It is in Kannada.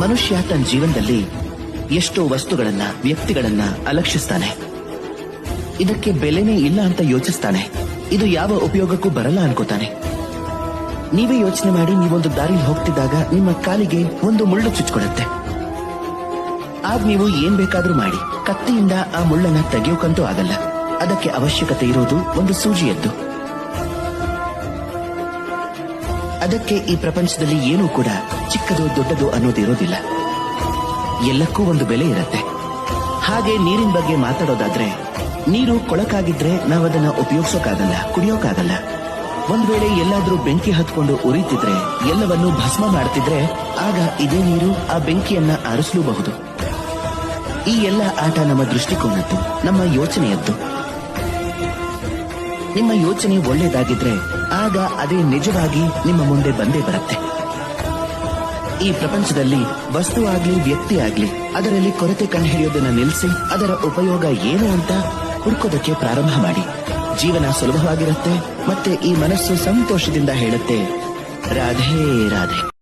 ಮನುಷ್ಯ ತನ್ನ ಜೀವನದಲ್ಲಿ ಎಷ್ಟೋ ವಸ್ತುಗಳನ್ನ, ವ್ಯಕ್ತಿಗಳನ್ನ ಅಲಕ್ಷಿಸ್ತಾನೆ. ಇದಕ್ಕೆ ಬೆಲೆನೇ ಇಲ್ಲ ಅಂತ ಯೋಚಿಸ್ತಾನೆ. ಇದು ಯಾವ ಉಪಯೋಗಕ್ಕೂ ಬರಲ್ಲ ಅನ್ಕೋತಾನೆ. ನೀವೇ ಯೋಚನೆ ಮಾಡಿ ನೀವೊಂದು ದಾರಿಲಿ ಹೋಗ್ತಿದ್ದಾಗ ನಿಮ್ಮ ಕಾಲಿಗೆ ಒಂದು ಮುಳ್ಳು ಚುಚ್ಕೊಡುತ್ತೆ. ಆಗ ನೀವು ಏನ್ ಬೇಕಾದ್ರೂ ಮಾಡಿ. ಕತ್ತಿಯಿಂದ ಆ ಮುಳ್ಳನ್ನ ತೆಗೆಯೋಕಂತೂ ಆಗಲ್ಲ. ಅದಕ್ಕೆ ಅವಶ್ಯಕತೆ ಇರೋದು ಒಂದು ಸೂಜಿಯದ್ದು. ಅದಕ್ಕೆ ಈ ಪ್ರಪಂಚದಲ್ಲಿ ಏನೂ ಕೂಡ ಚಿಕ್ಕದು ದೊಡ್ಡದು ಅನ್ನೋದಿರೋದಿಲ್ಲ ಎಲ್ಲಕ್ಕೂ ಒಂದು ಬೆಲೆ ಇರುತ್ತೆ. ಹಾಗೆ ನೀರಿನ ಬಗ್ಗೆ ಮಾತಾಡೋದಾದ್ರೆ, ನೀರು ಕೊಳಕಾಗಿದ್ರೆ ನಾವದನ್ನ ಉಪಯೋಗಿಸೋಕಾಗಲ್ಲ, ಕುಡಿಯೋಕಾಗಲ್ಲ. ಒಂದ್ ವೇಳೆ ಎಲ್ಲಾದ್ರೂ ಬೆಂಕಿ ಹತ್ಕೊಂಡು ಉರಿತಿದ್ರೆ, ಎಲ್ಲವನ್ನೂ ಭಸ್ಮ ಮಾಡ್ತಿದ್ರೆ, ಆಗ ಇದೇ ನೀರು ಆ ಬೆಂಕಿಯನ್ನ ಆರಿಸಲೂಬಹುದು. ಈ ಎಲ್ಲ ಆಟ ನಮ್ಮ ದೃಷ್ಟಿಕೋನದ್ದು, ನಮ್ಮ ಯೋಚನೆಯದ್ದು. ನಿಮ್ಮ ಯೋಚನೆ ಒಳ್ಳೇದಾಗಿದ್ರೆ ಆಗ ಅದೇ ನಿಜವಾಗಿ ನಿಮ್ಮ ಮುಂದೆ ಬಂದೇ ಬರುತ್ತೆ. ಈ ಪ್ರಪಂಚದಲ್ಲಿ ವಸ್ತು ಆಗ್ಲಿ, ವ್ಯಕ್ತಿ ಆಗ್ಲಿ, ಅದರಲ್ಲಿ ಕೊರತೆ ಕಂಡುಹಿಡಿಯೋದನ್ನ ನಿಲ್ಲಿಸಿ ಅದರ ಉಪಯೋಗ ಏನು ಅಂತ ಹುಡುಕೋದಕ್ಕೆ ಪ್ರಾರಂಭ ಮಾಡಿ. ಜೀವನ ಸುಲಭವಾಗಿರುತ್ತೆ, ಮತ್ತೆ ಈ ಮನಸ್ಸು ಸಂತೋಷದಿಂದ ಹೇಳುತ್ತೆ. ರಾಧೇ, ರಾಧೆ.